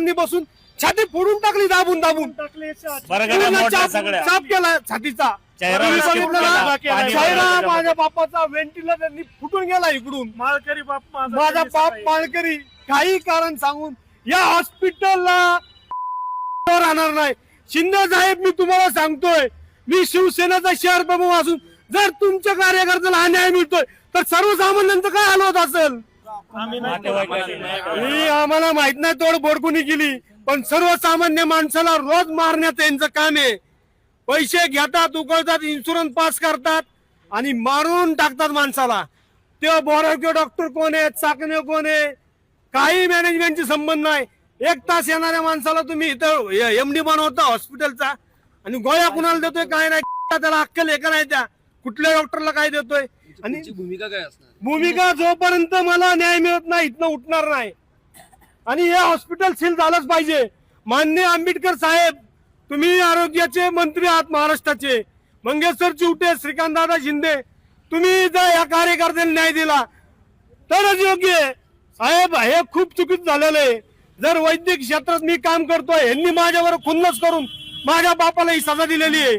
त्यांनी बसून छाती फोडून टाकली दाबून दाबून. पूर्ण चाप केला छातीचा. चेहरा माझ्या बापाचा व्हेंटिलेटर त्यांनी फुटून गेला इकडून. माळकरी बाप माझा बाप माळकरी. काही कारण सांगून या हॉस्पिटलला राहणार नाही. शिंदे साहेब मी तुम्हाला सांगतोय मी शिवसेनेचा शहर प्रमुख असून जर तुमच्या कार्यकर्त्याला अन्याय मिळतोय तर सर्वसामान्यांचं काय हाल होत असेल? ही आम्हाला माहीत नाही तोड बोडकुनी केली पण सर्वसामान्य माणसाला रोज मारण्याचं यांचं काम आहे. पैसे घेतात उकळतात इन्शुरन्स पास करतात आणि मारून टाकतात माणसाला. ते बोरावके डॉक्टर कोण आहे चाकणे कोण आहे? काही मॅनेजमेंटची संबंध नाही. एक तास येणाऱ्या माणसाला तुम्ही इथं एमडी बनवता हॉस्पिटलचा आणि गोळ्या कुणाला देतोय काय नाही त्याला अक्कल आहे का नाही त्या? कुठल्या डॉक्टरला काय देतोय? आणि तुमची भूमिका काय असणार? भूमिका जोपर्यंत मला न्याय मिळत नाही इथनं उठणार नाही. आणि हे हॉस्पिटल सील झालंच पाहिजे. मान्य आंबेडकर साहेब तुम्ही आरोग्याचे मंत्री आहात महाराष्ट्राचे. मंगेश्वर चिवटे श्रीकांत दादा शिंदे तुम्ही जर या कार्यकर्त्यांना न्याय दिला तरच योग्य आहे. साहेब हे खूप चुकीच झालेलं आहे. जर वैद्यक क्षेत्रात मी काम करतोय यांनी माझ्यावर खुन्नस करून माझ्या बापाला ही सजा दिलेली आहे.